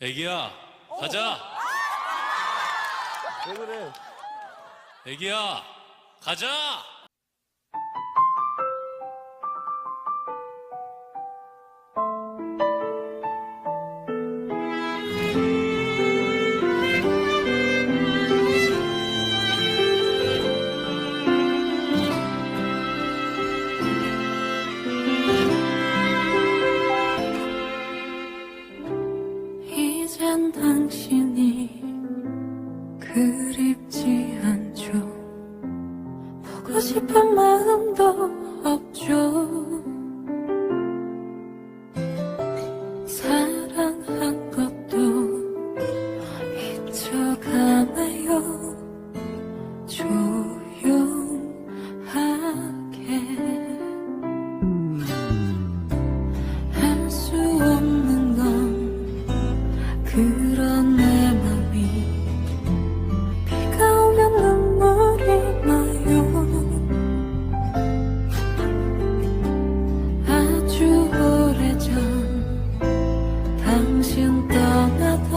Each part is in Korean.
애기야, 가자. 왜 그래? 애기야, 가자. 싶은 마음도 없죠. 사랑한 것도 잊혀가나요? 조용하게 할 수 없는 건 그런 말 心的那。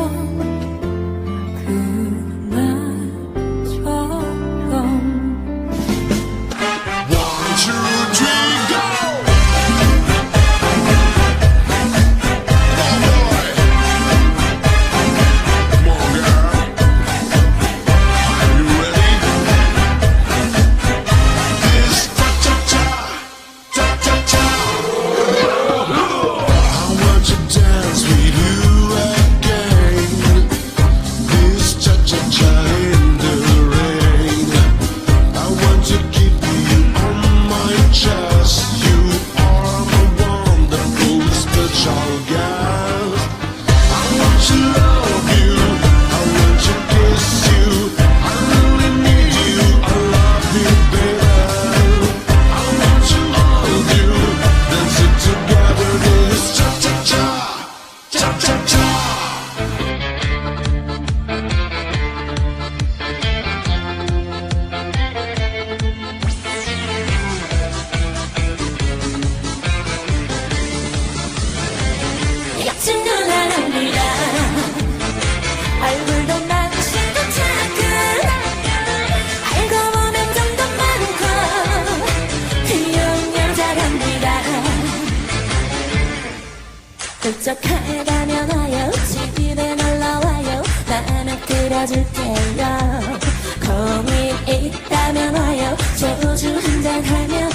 훌쩍하다면 와요. 집에 놀러와요. 나는 들어줄게요. 공이 있다면 와요. 소주 한잔 하면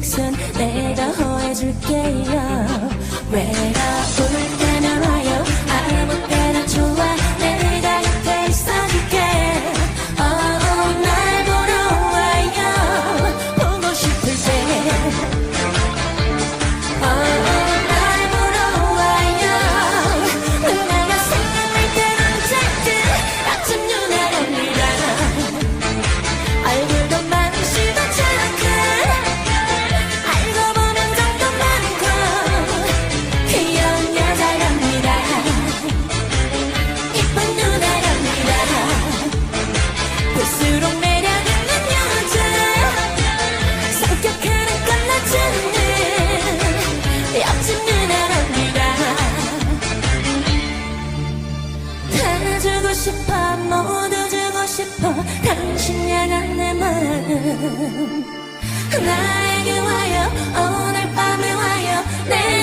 액션 내가 허해줄게요. 외로울 나에게 와요. 오늘 밤에 와요. 내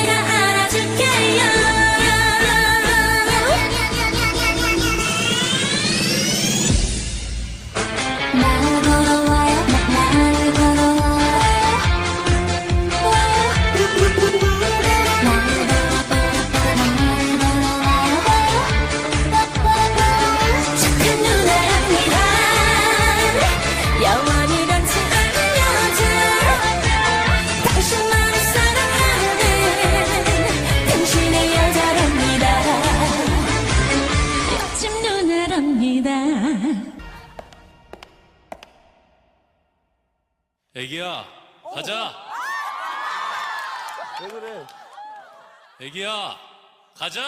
애기야, 가자. 왜 그래? 애기야, 가자.